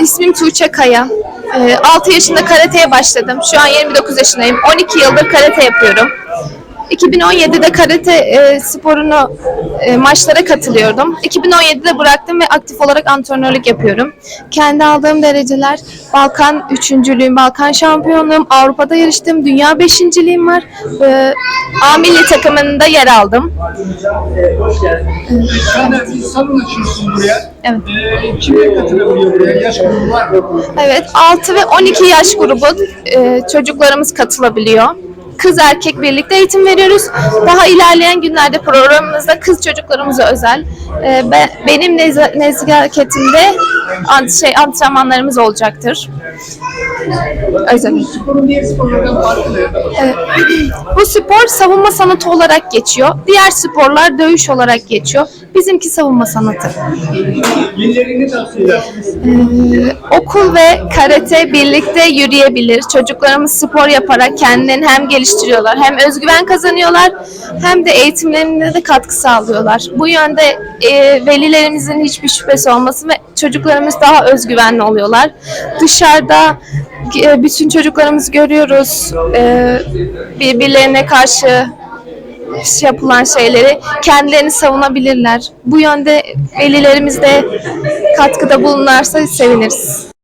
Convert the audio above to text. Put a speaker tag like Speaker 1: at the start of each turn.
Speaker 1: İsmim Tuğçe Kaya. 6 yaşında karateye başladım. Şu an 29 yaşındayım. 12 yıldır karate yapıyorum. 2017'de karate e, sporunu e, maçlara katılıyordum. 2017'de bıraktım ve aktif olarak antrenörlük yapıyorum. Kendi aldığım dereceler Balkan üçüncülüğüm, Balkan şampiyonluğum, Avrupa'da yarıştım, dünya beşinciliğim var. E, A milli takımında yer aldım.
Speaker 2: Sen de bir salon açıyorsun buraya.
Speaker 1: Evet.
Speaker 2: Ee, kimler katılabiliyor buraya? Yaş grubu var mı?
Speaker 1: Evet, 6 ve 12 yaş grubu e, çocuklarımız katılabiliyor. Kız erkek birlikte eğitim veriyoruz. Daha ilerleyen günlerde programımızda kız çocuklarımıza özel e, be- benim nez- nezaketimde ant şey antrenmanlarımız olacaktır.
Speaker 2: Ne?
Speaker 1: Bu spor savunma sanatı olarak geçiyor. Diğer sporlar dövüş olarak geçiyor. Bizimki savunma sanatı. Ee, okul ve karate birlikte yürüyebilir. Çocuklarımız spor yaparak kendilerini hem geliştiriyorlar, hem özgüven kazanıyorlar, hem de eğitimlerine de katkı sağlıyorlar. Bu yönde e, velilerimizin hiçbir şüphesi olmasın ve çocuklarımız daha özgüvenli oluyorlar. Dışarıda e, bütün çocuklarımızı görüyoruz. E, birbirlerine karşı yapılan şeyleri kendilerini savunabilirler. Bu yönde velilerimiz de katkıda bulunursa seviniriz.